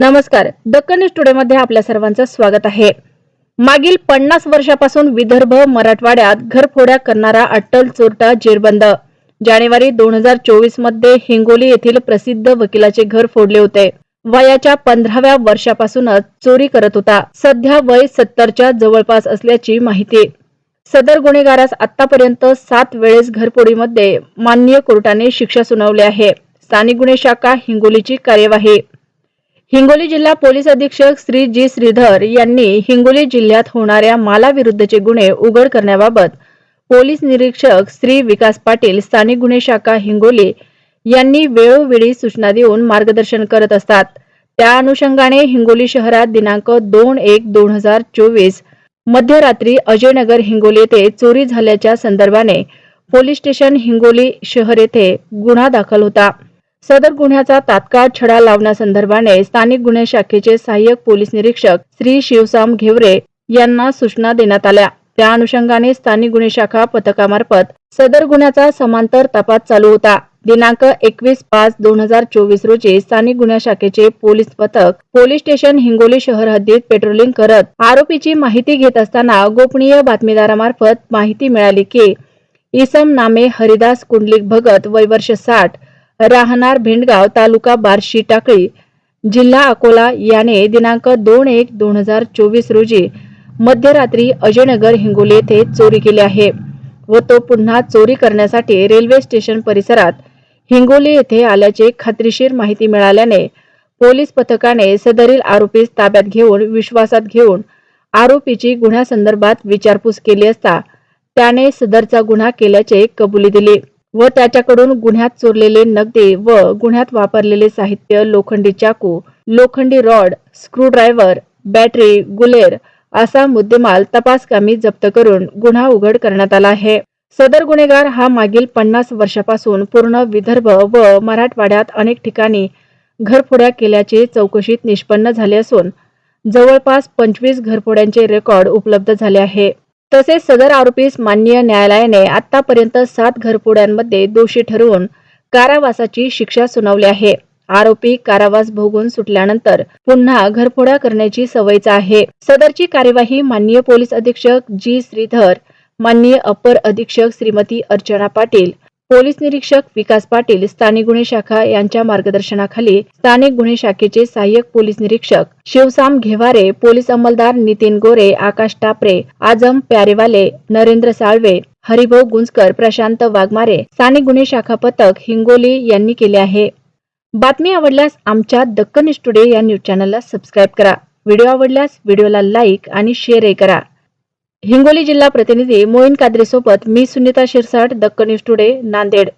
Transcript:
नमस्कार. दक्कन न्यूज आपल्या सर्वांचं स्वागत आहे. मागील पन्नास वर्षापासून विदर्भ मराठवाड्यात घरफोड्या करणारा अट्टल चोरटा जेरबंद. जानेवारी दोन हजार चोवीसमध्ये हिंगोली येथील प्रसिद्ध वकिलाचे घर फोडले होते. वयाच्या पंधराव्या वर्षापासूनच चोरी करत होता. सध्या वय सत्तरच्या जवळपास असल्याची माहिती. सदर गुन्हेगारास आतापर्यंत सात वेळेस घरफोडीमध्ये माननीय कोर्टाने शिक्षा सुनावली आहे. स्थानिक गुन्हे शाखा हिंगोलीची कार्यवाही. हिंगोली जिल्हा पोलीस अधीक्षक श्री जी श्रीधर यांनी हिंगोली जिल्ह्यात होणाऱ्या मालाविरुद्धचे गुन्हे उघड करण्याबाबत पोलीस निरीक्षक श्री विकास पाटील स्थानिक गुन्हे शाखा हिंगोली यांनी वेळोवेळी सूचना देऊन मार्गदर्शन करत असतात. त्या अनुषंगाने हिंगोली शहरात दिनांक दोन एक दोन हजार चोवीस मध्यरात्री अजयनगर हिंगोली येथे चोरी झाल्याच्या संदर्भाने पोलीस स्टेशन हिंगोली शहर येथे गुन्हा दाखल होता. सदर गुन्ह्याचा तात्काळ छडा लावण्यासंदर्भाने स्थानिक गुन्हे शाखेचे सहाय्यक पोलीस निरीक्षक श्री शिवसाम घेवरे यांना सूचना देण्यात आल्या. त्या अनुषंगाने स्थानिक गुन्हे शाखा पथकामार्फत सदर गुन्ह्याचा समांतर तपास चालू होता. दिनांक एकवीस पाच दोन हजार चोवीस रोजी स्थानिक गुन्हे शाखेचे पोलीस पथक पोलीस स्टेशन हिंगोली शहर हद्दीत पेट्रोलिंग करत आरोपीची माहिती घेत असताना गोपनीय बातमीदारामार्फत माहिती मिळाली की इसम नामे हरिदास कुंडलिक भगत वय वर्ष साठ राहणार भिंडगाव तालुका बार्शी टाकळी जिल्हा अकोला याने दिनांक दोन एक दोन हजार चोवीस रोजी मध्यरात्री अजयनगर हिंगोली येथे चोरी केली आहे व तो पुन्हा चोरी करण्यासाठी रेल्वे स्टेशन परिसरात हिंगोली येथे आल्याचे खात्रीशीर माहिती मिळाल्याने पोलीस पथकाने सदरील आरोपीस ताब्यात घेऊन विश्वासात घेऊन आरोपीची गुन्ह्यासंदर्भात विचारपूस केली असता त्याने सदरचा गुन्हा केल्याचे कबुली दिली. व त्याच्याकडून गुन्ह्यात चोरलेले नगदी व गुन्ह्यात वापरलेले साहित्य लोखंडी चाकू लोखंडी रॉड स्क्रूड्रायव्हर बॅटरी गुलेर असा मुद्देमाल तपासकामी जप्त करून गुन्हा उघड करण्यात आला आहे. सदर गुन्हेगार हा मागील पन्नास वर्षापासून पूर्ण विदर्भ व मराठवाड्यात अनेक ठिकाणी घरफोड्या केल्याचे चौकशीत निष्पन्न झाले असून जवळपास पंचवीस घरफोड्यांचे रेकॉर्ड उपलब्ध झाले आहे. तसेच सदर आरोपीस माननीय न्यायालयाने आतापर्यंत सात घरफोड्यांमध्ये दोषी ठरवून कारावासाची शिक्षा सुनावली आहे. आरोपी कारावास भोगून सुटल्यानंतर पुन्हा घरफोड्या करण्याची सवयचा आहे. सदरची कार्यवाही माननीय पोलीस अधीक्षक जी. श्रीधर माननीय अपर अधीक्षक श्रीमती अर्चना पाटील पोलीस निरीक्षक विकास पाटील स्थानिक गुन्हे शाखा यांच्या मार्गदर्शनाखाली स्थानिक गुन्हे शाखेचे सहाय्यक पोलीस निरीक्षक शिवसाम घेवारे पोलीस अंमलदार नितीन गोरे आकाश टापरे आजम प्यारेवाले नरेंद्र साळवे हरिभाऊ गुंजकर प्रशांत वाघमारे स्थानिक गुन्हे शाखा पथक हिंगोली यांनी केले आहे. बातमी आवडल्यास आमच्या दक्कन स्टुडिओ या न्यूज चॅनलला सबस्क्राईब करा. व्हिडिओ आवडल्यास व्हिडिओला लाईक आणि शेअरही करा. हिंगोली जिल्हा प्रतिनिधी मोईन कादरीसोबत मी सुनीता शिरसाट दक्कन न्यूज टुडे नांदेड.